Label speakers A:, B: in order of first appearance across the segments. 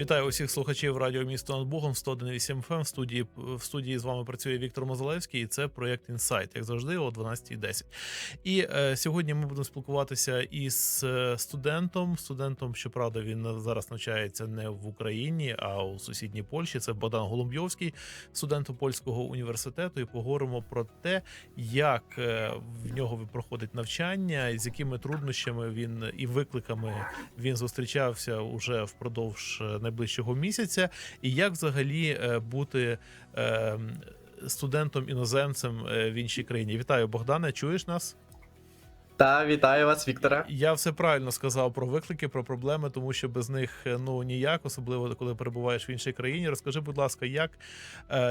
A: Вітаю усіх слухачів радіо місто над Богом 101.8 FM. В студії в студії з вами працює Віктор Мозалевський. І це проєкт Інсайт, як завжди, о 12.10. І е, сьогодні ми будемо спілкуватися із е, студентом. Студентом, щоправда, він зараз навчається не в Україні, а у сусідній Польщі. Це Богдан Голубйовський, студентом польського університету. І поговоримо про те, як е, в нього проходить навчання, і з якими труднощами він і викликами він зустрічався уже впродовж е, найближчого місяця, і як взагалі е, бути е, студентом іноземцем е, в іншій країні. Вітаю, Богдане. Чуєш нас?
B: Та вітаю вас, Вікторе.
A: Я все правильно сказав про виклики, про проблеми, тому що без них ну ніяк, особливо коли перебуваєш в іншій країні. Розкажи, будь ласка, як,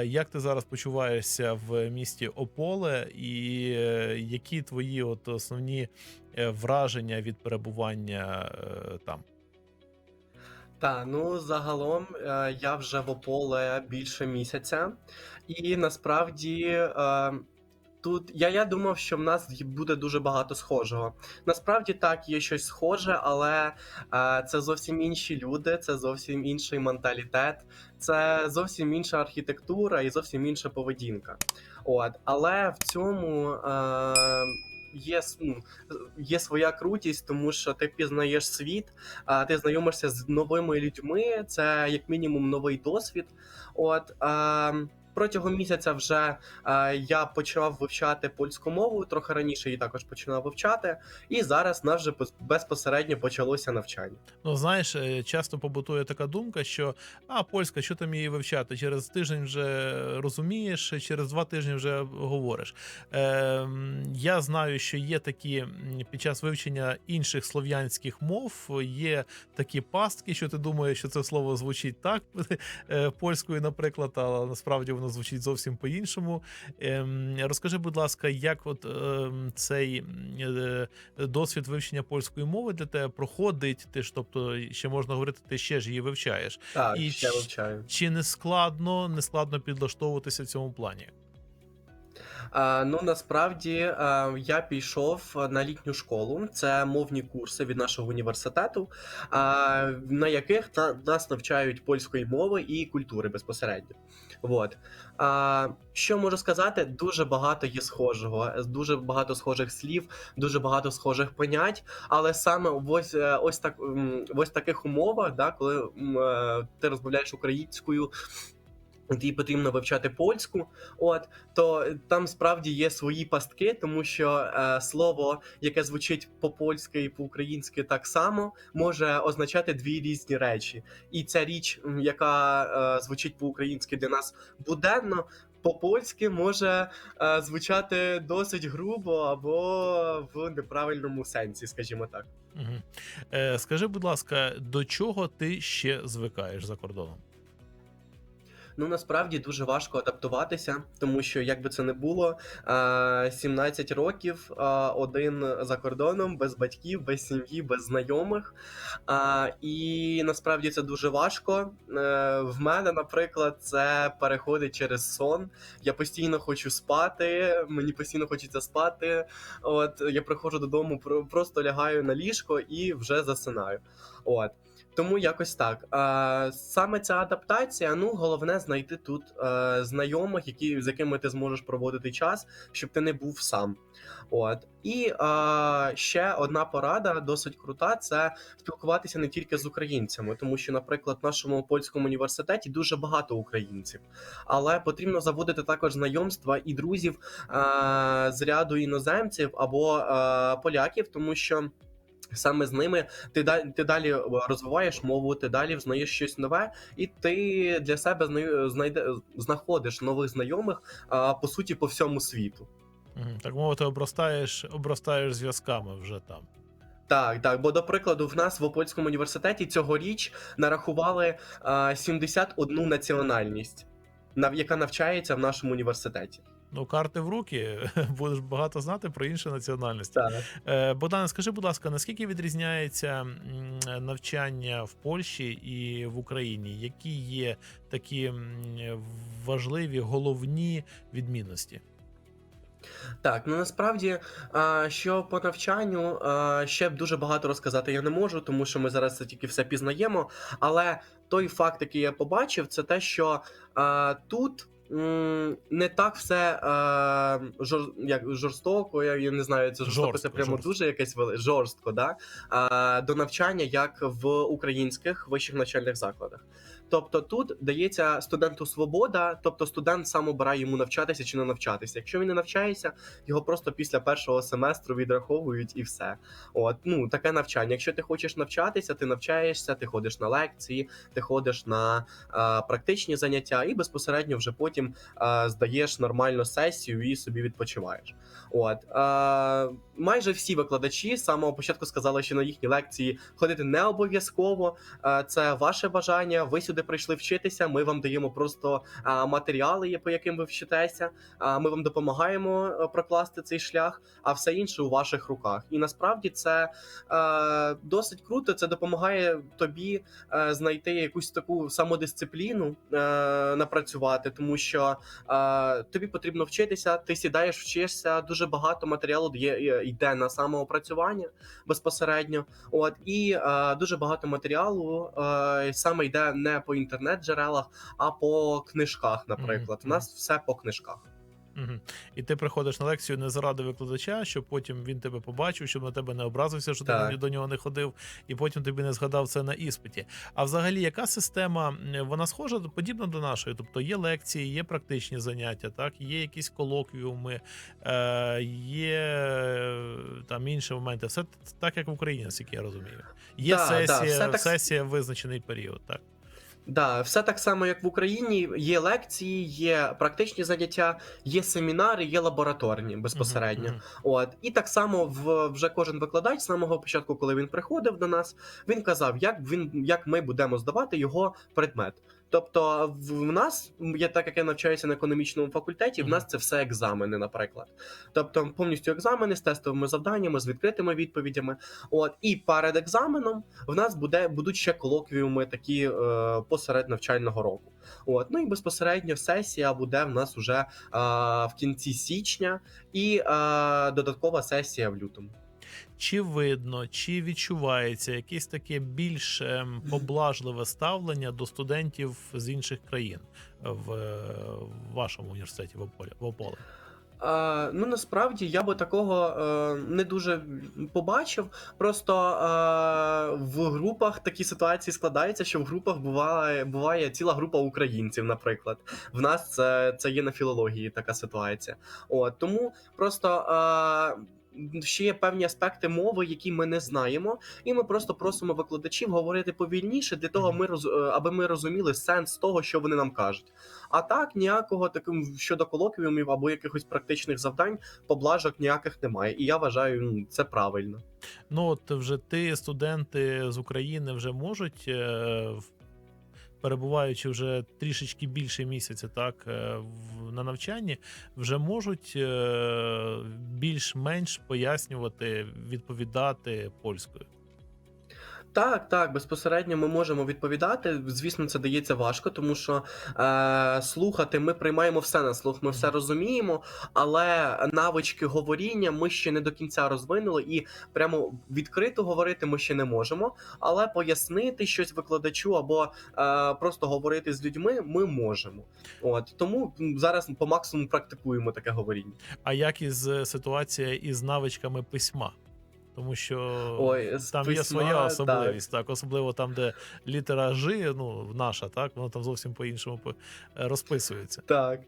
A: як ти зараз почуваєшся в місті Ополе, і які твої от основні враження від перебування там?
B: Та ну загалом е, я вже в Ополе більше місяця, і насправді е, тут я, я думав, що в нас буде дуже багато схожого. Насправді так, є щось схоже, але е, це зовсім інші люди, це зовсім інший менталітет, це зовсім інша архітектура і зовсім інша поведінка. От, але в цьому. Е, Є, ну, є своя крутість, тому що ти пізнаєш світ, а, ти знайомишся з новими людьми, це як мінімум новий досвід. От а, протягом місяця вже а, я почав вивчати польську мову, трохи раніше її також починав вивчати, і зараз нас вже пос- безпосередньо почалося навчання.
A: Ну, знаєш, е, часто побутує така думка, що а польська, що там її вивчати? Через тиждень вже розумієш, через два тижні вже говориш. Е, я знаю, що є такі під час вивчення інших слов'янських мов, є такі пастки, що ти думаєш, що це слово звучить так е, польською, наприклад, але насправді воно звучить зовсім по-іншому. Ем, розкажи, будь ласка, як от ем, цей е, досвід вивчення польської мови для тебе проходить? Ти ж, тобто, ще можна говорити, ти ще ж її вивчаєш.
B: Так,
A: І
B: ще вивчаю.
A: Чи не складно, не складно підлаштовуватися в цьому плані?
B: А, ну насправді а, я пішов на літню школу. Це мовні курси від нашого університету, а, на яких та, нас навчають польської мови і культури безпосередньо. Вот. А, що можу сказати? Дуже багато є схожого, дуже багато схожих слів, дуже багато схожих понять. Але саме ось, е, ось так ось таких умовах, да, коли е, ти розмовляєш українською. Тобі потрібно вивчати польську, от то там справді є свої пастки, тому що е, слово, яке звучить по-польськи і по-українськи так само, може означати дві різні речі. І ця річ, яка е, звучить по-українськи для нас буденно, по-польськи може е, звучати досить грубо або в неправильному сенсі, скажімо так.
A: Угу. Е, скажи, будь ласка, до чого ти ще звикаєш за кордоном?
B: Ну насправді дуже важко адаптуватися, тому що як би це не було, е, 17 років один за кордоном, без батьків, без сім'ї, без знайомих. І насправді це дуже важко. Е, В мене, наприклад, це переходить через сон. Я постійно хочу спати, мені постійно хочеться спати. От я приходжу додому, про- просто лягаю на ліжко і вже засинаю. От. Тому якось так. А, саме ця адаптація, ну головне знайти тут е, знайомих, які, з якими ти зможеш проводити час, щоб ти не був сам. От і е, ще одна порада, досить крута, це спілкуватися не тільки з українцями, тому що, наприклад, в нашому польському університеті дуже багато українців, але потрібно заводити також знайомства і друзів е, з ряду іноземців або е, поляків, тому що. Саме з ними ти далі ти далі розвиваєш мову, ти далі взнаєш щось нове, і ти для себе знайде знаходиш нових знайомих а, по суті по всьому світу.
A: Так мовити, обростаєш, обростаєш зв'язками вже там.
B: Так, так. Бо до прикладу, в нас в Опольському університеті цьогоріч нарахували а, 71 національність, яка навчається в нашому університеті.
A: Ну, карти в руки, будеш багато знати про інші національності.
B: Так.
A: Е, Богдане, скажи, будь ласка, наскільки відрізняється навчання в Польщі і в Україні? Які є такі важливі головні відмінності?
B: Так, ну насправді, що по навчанню, ще б дуже багато розказати я не можу, тому що ми зараз це тільки все пізнаємо. Але той факт, який я побачив, це те, що тут. Не так все е, жор, як жорстоко, я, я не знаю, це жорстоко, це
A: Жорстко,
B: прямо
A: жорстко.
B: дуже якесь вели- жорстко, да? е, до навчання, як в українських вищих навчальних закладах. Тобто тут дається студенту свобода, тобто студент сам обирає йому навчатися чи не навчатися. Якщо він не навчається, його просто після першого семестру відраховують і все. От ну таке навчання. Якщо ти хочеш навчатися, ти навчаєшся, ти ходиш на лекції, ти ходиш на е, практичні заняття, і безпосередньо вже потім е, здаєш нормальну сесію і собі відпочиваєш. От е, майже всі викладачі з самого початку сказали, що на їхні лекції ходити не обов'язково. Це ваше бажання. Ви сюди прийшли вчитися. Ми вам даємо просто матеріали, по яким ви вчитеся. А Ми вам допомагаємо е, прокласти цей шлях, а все інше у ваших руках. І насправді це е, досить круто. Це допомагає тобі е, знайти якусь таку самодисципліну, напрацювати, тому що тобі потрібно вчитися. Ти сідаєш, вчишся. Дуже багато матеріалу йде на самоопрацювання безпосередньо. От і дуже багато матеріалу саме йде не по інтернет-джерелах, а по книжках. Наприклад,
A: Мгм,
B: у нас все по книжках.
A: Угу. І ти приходиш на лекцію не заради викладача, щоб потім він тебе побачив, щоб на тебе не образився, що
B: Так.
A: ти до нього не ходив, і потім тобі не згадав це на іспиті. А взагалі, яка система вона схожа подібна до нашої? Тобто є лекції, є практичні заняття, так є якісь колоквіуми, е, є е, там інші моменти. Все так, як в Україні, наскільки я розумію. Є
B: Да, да,
A: сесія,
B: все так-
A: сесія визначений період. Так.
B: Да, все так само, як в Україні. Є лекції, є практичні заняття, є семінари, є лабораторні безпосередньо.
A: Мгм, мгм.
B: От і так само в вже кожен викладач з самого початку, коли він приходив до нас, він казав, як він як ми будемо здавати його предмет. Тобто, в нас я так як я навчаюся на економічному факультеті, в нас це все екзамени, наприклад. Тобто, повністю екзамени з тестовими завданнями, з відкритими відповідями. От і перед екзаменом в нас буде будуть ще колоквіуми такі е, посеред навчального року. От ну і безпосередньо сесія буде в нас уже е, в кінці січня, і е, додаткова сесія в лютому.
A: Чи видно, чи відчувається якесь таке більш ем, поблажливе ставлення до студентів з інших країн в, е, вашому університеті в Ополе?
B: Ну насправді я би такого е, не дуже побачив. Просто е, в групах такі ситуації складаються, що в групах буває, буває ціла група українців, наприклад. В нас це, це є на філології така ситуація. От тому просто. Ще є певні аспекти мови, які ми не знаємо, і ми просто просимо викладачів говорити повільніше для того, ми роз, е, аби ми розуміли сенс того, що вони нам кажуть. А так ніякого таким щодо колоквіумів або якихось практичних завдань, поблажок ніяких немає. І я вважаю, ну, це правильно.
A: Ну от вже ти, студенти з України, вже можуть, е, в- перебуваючи вже трішечки більше місяця, так е, в- на навчанні, вже можуть е, більш-менш пояснювати, відповідати польською.
B: Так, так, безпосередньо ми можемо відповідати. Звісно, це дається важко, тому що е, слухати ми приймаємо все на слух, ми все розуміємо, але навички говоріння ми ще не до кінця розвинули, і прямо відкрито говорити ми ще не можемо. Але пояснити щось викладачу або е, просто говорити з людьми ми можемо. От тому зараз по максимуму практикуємо таке говоріння.
A: А як із е, ситуація із навичками письма? Тому що
B: Ой, там
A: там є своя особливість, так. особливо там, де літера Ж, ну наша, так, воно там зовсім по-іншому по- розписується.
B: Так.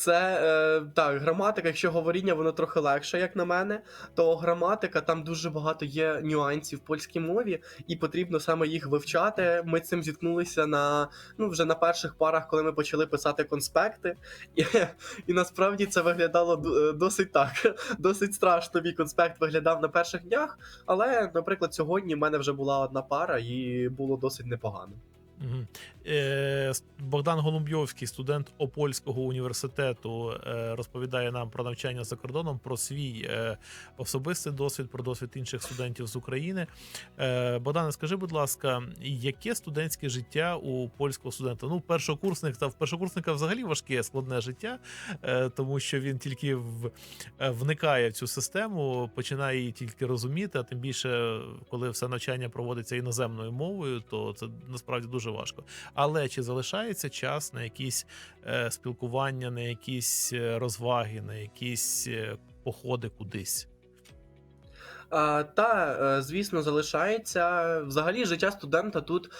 B: Це е, так, граматика, якщо говоріння, воно трохи легше, як на мене, то граматика там дуже багато є нюансів в польській мові, і потрібно саме їх вивчати. Ми цим зіткнулися на ну вже на перших парах, коли ми почали писати конспекти, і, і насправді це виглядало е, досить так, досить страшно. Мій конспект виглядав на перших днях. Але, наприклад, сьогодні в мене вже була одна пара, і було досить непогано.
A: Е, Богдан Голубйовський, студент Опольського університету, е, розповідає нам про навчання за кордоном, про свій е, особистий досвід, про досвід інших студентів з України. Богдане, скажи, будь ласка, яке студентське життя у польського студента? Ну, першокурсник та в першокурсника взагалі важке складне життя, тому що він тільки вникає в цю систему, починає її тільки розуміти. А тим більше, коли все навчання проводиться іноземною мовою, то це насправді дуже дуже важко. Але чи залишається час на якісь е, спілкування, на якісь е, розваги, на якісь е, походи кудись?
B: Та, е, звісно, залишається. Взагалі, життя студента тут.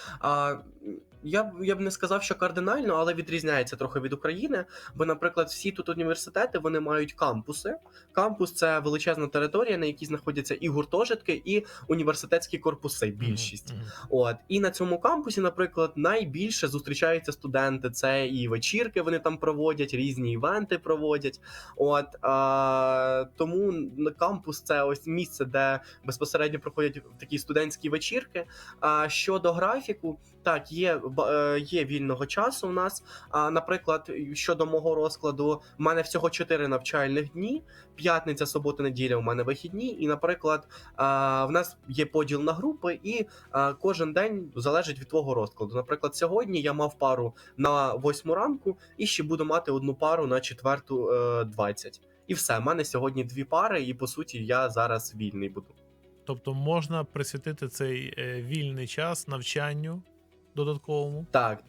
B: Я б я б не сказав, що кардинально, але відрізняється трохи від України. Бо, наприклад, всі тут університети вони мають кампуси. Кампус це величезна територія, на якій знаходяться і гуртожитки, і університетські корпуси. Більшість. От і на цьому кампусі, наприклад, найбільше зустрічаються студенти. Це і вечірки вони там проводять, різні івенти проводять. От а, тому кампус це ось місце, де безпосередньо проходять такі студентські вечірки. А щодо графіку, так є є вільного часу. У нас. А наприклад, щодо мого розкладу, в мене всього 4 навчальних дні. П'ятниця, субота, неділя у мене вихідні. І, наприклад, в нас є поділ на групи, і кожен день залежить від твого розкладу. Наприклад, сьогодні я мав пару на восьму ранку, і ще буду мати одну пару на четверту е, 20. І все, в мене сьогодні дві пари, і по суті я зараз вільний буду.
A: Тобто можна присвятити цей е, вільний час навчанню додатковому.
B: Так.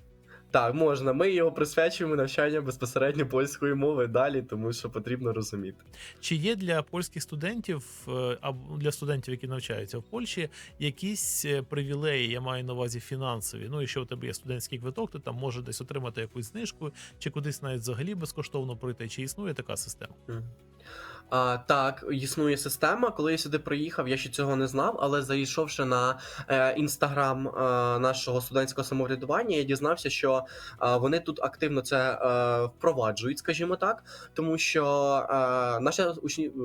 B: Так, можна. Ми його присвячуємо навчанню безпосередньо польської мови далі, тому що потрібно розуміти.
A: Чи є для польських студентів е, або для студентів, які навчаються в Польщі, якісь е, привілеї, я маю на увазі фінансові? Ну, якщо у тебе є студентський квиток, ти там можеш десь отримати якусь знижку, чи кудись навіть взагалі безкоштовно пройти. Чи існує така система?
B: А, так, існує система. Коли я сюди приїхав, я ще цього не знав, але зайшовши на е, інстаграм е, нашого студентського самоврядування, я дізнався, що е, вони тут активно це е, впроваджують, скажімо так, тому що е, наше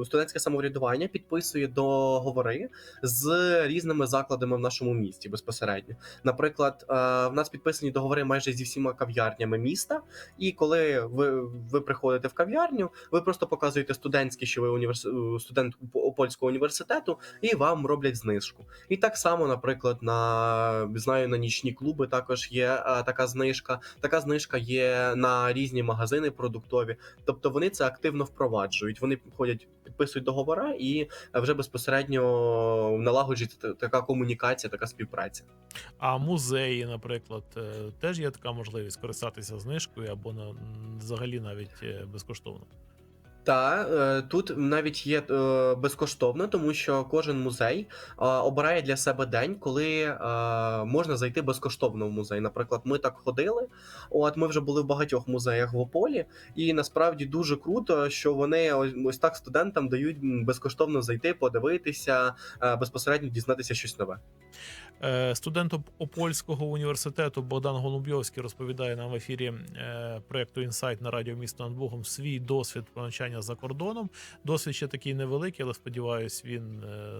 B: студентське самоврядування підписує договори з різними закладами в нашому місті безпосередньо. Наприклад, е, в нас підписані договори майже зі всіма кав'ярнями міста. І коли ви, ви приходите в кав'ярню, ви просто показуєте студентські, що ви універс... е, студент польського університету, і вам роблять знижку. І так само, наприклад, на знаю, на нічні клуби також є е, така знижка. Така знижка є на різні магазини продуктові. Тобто вони це активно впроваджують. Вони ходять, підписують договора, і е, вже безпосередньо налагоджується така комунікація, така співпраця.
A: А музеї, наприклад, теж є така можливість користатися знижкою або на взагалі навіть безкоштовно.
B: Та е, тут навіть є е, безкоштовно, тому що кожен музей е, обирає для себе день, коли можна зайти безкоштовно в музей. Наприклад, ми так ходили. От ми вже були в багатьох музеях в Ополі, і насправді дуже круто, що вони ось, так студентам дають безкоштовно зайти, подивитися, безпосередньо дізнатися щось нове.
A: Студент Опольського університету Богдан Голубйовський розповідає нам в ефірі проекту Інсайт на радіо місто над Богом свій досвід про навчання за кордоном. Досвід ще такий невеликий, але сподіваюсь, він е,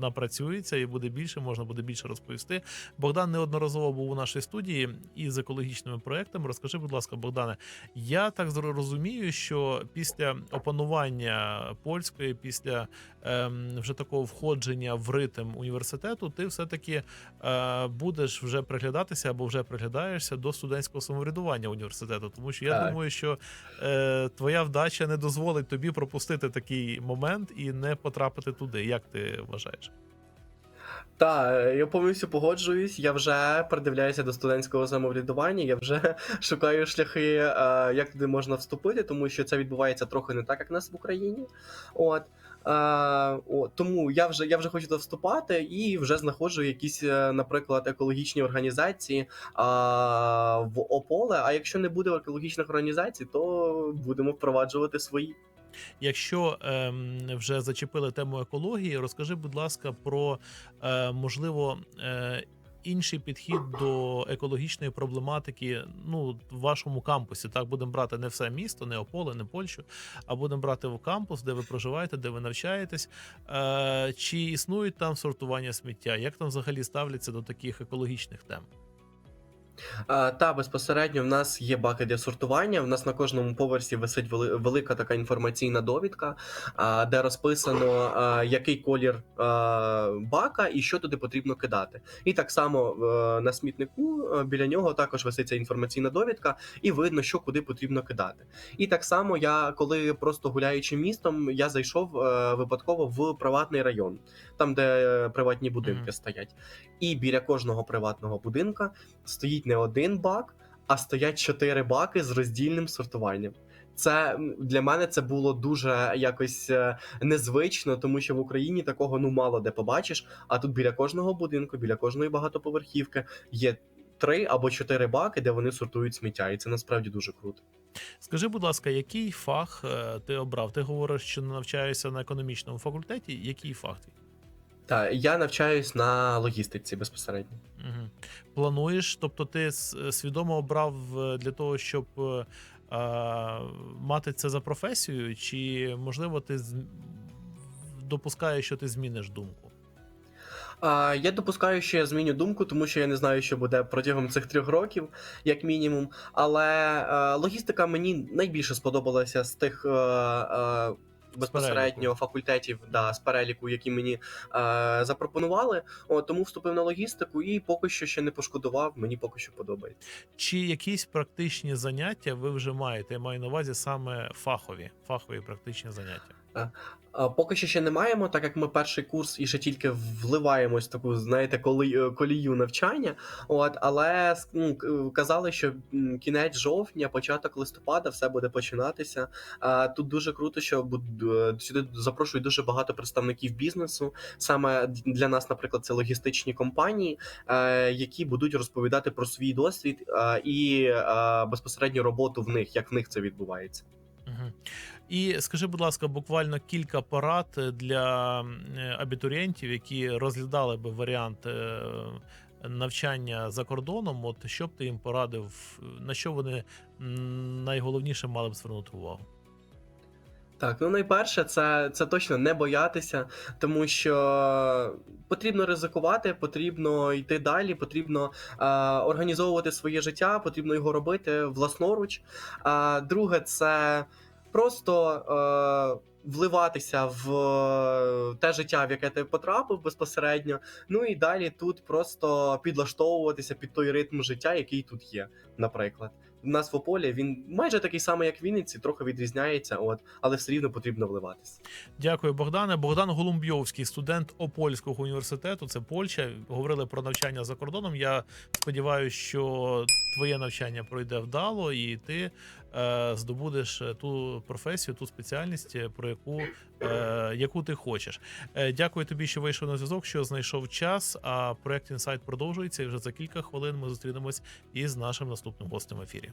A: напрацюється і буде більше. Можна буде більше розповісти. Богдан неодноразово був у нашій студії із екологічними проектами. Розкажи, будь ласка, Богдане, я так зро- розумію, що після опанування польської, після ем, вже такого входження в ритм університету, ти все-таки е, будеш вже приглядатися або вже приглядаєшся до студентського самоврядування університету. Тому що я
B: Так.
A: думаю, що е, твоя вдача не дозволить тобі пропустити такий момент і не потрапити туди. Як ти вважаєш?
B: Та я повністю погоджуюсь. Я вже придивляюся до студентського самоврядування. Я вже шукаю шляхи, е, як туди можна вступити, тому що це відбувається трохи не так, як в нас в Україні. От. Е, о, тому я вже я вже хочу туди вступати і вже знаходжу якісь, е, наприклад, екологічні організації а, в Ополе. А якщо не буде екологічних організацій, то будемо впроваджувати свої.
A: Якщо е, вже зачепили тему екології, розкажи, будь ласка, про е, можливо. Е, Інший підхід до екологічної проблематики, ну в вашому кампусі, так будемо брати не все місто, не Ополе, не Польщу, а будемо брати в кампус, де ви проживаєте, де ви навчаєтесь. Е, чи існують там сортування сміття? Як там взагалі ставляться до таких екологічних тем?
B: А, Та безпосередньо в нас є баки для сортування. В нас на кожному поверсі висить вели- велика така інформаційна довідка, а, де розписано а, який колір а, бака і що туди потрібно кидати. І так само е, на смітнику е, біля нього також висить ця інформаційна довідка, і видно, що куди потрібно кидати. І так само я, коли просто гуляючи містом, я зайшов е, випадково в приватний район, там де е, приватні будинки
A: Мгм.
B: стоять. і біля кожного приватного будинка стоїть не один бак, а стоять чотири баки з роздільним сортуванням. Це для мене це було дуже якось е, незвично, тому що в Україні такого ну мало де побачиш. А тут біля кожного будинку, біля кожної багатоповерхівки є три або чотири баки, де вони сортують сміття, і це насправді дуже круто.
A: Скажи, будь ласка, який фах е, ти обрав? Ти говориш, що навчаєшся на економічному факультеті. Який фах твій?
B: Так, я навчаюсь на логістиці безпосередньо.
A: Угу. Плануєш, тобто ти свідомо обрав е, для того, щоб е, мати це за професією, чи можливо ти з- допускаєш, що ти зміниш думку?
B: А, я допускаю, що я зміню думку, тому що я не знаю, що буде протягом цих трьох років, як мінімум. Але е, логістика мені найбільше сподобалася з тих. Е, е, Безпосередньо факультетів да, з переліку, які мені е, запропонували. О, тому вступив на логістику і поки що ще не пошкодував. Мені поки що подобається.
A: Чи якісь практичні заняття ви вже маєте? Я маю на увазі саме фахові, фахові практичні заняття.
B: А, Поки що ще не маємо, так як ми перший курс і ще тільки вливаємось в таку, знаєте, е, колію навчання. От, але ну, казали, що кінець жовтня, початок листопада, все буде починатися. Тут дуже круто, що е, сюди запрошують дуже багато представників бізнесу. Саме для нас, наприклад, це логістичні компанії, е, які будуть розповідати про свій досвід е, і е, безпосередньо роботу в них, як в них це відбувається.
A: Угу. І скажи, будь ласка, буквально кілька порад для е, абітурієнтів, які розглядали би варіант е, навчання за кордоном. От що б ти їм порадив, на що вони найголовніше мали б звернути увагу?
B: Так, ну найперше, це, це точно не боятися, тому що потрібно ризикувати, потрібно йти далі, потрібно е, організовувати своє життя, потрібно його робити власноруч. А друге, це просто е, вливатися в е, те життя, в яке ти потрапив безпосередньо. Ну і далі тут просто підлаштовуватися під той ритм життя, який тут є, наприклад. У нас в Ополі він майже такий самий, як Вінниці, трохи відрізняється, от, але все рівно потрібно вливатися.
A: Дякую, Богдане. Богдан Голумбйовський, студент Опольського університету. Це Польща. Говорили про навчання за кордоном. Я сподіваюся, що твоє навчання пройде вдало, і ти е, здобудеш ту професію, ту спеціальність, про яку, е, яку ти хочеш. Е, дякую тобі, що вийшов на зв'язок, що знайшов час. А проект інсайт продовжується. І вже за кілька хвилин ми зустрінемось із нашим наступним гостем в ефірі.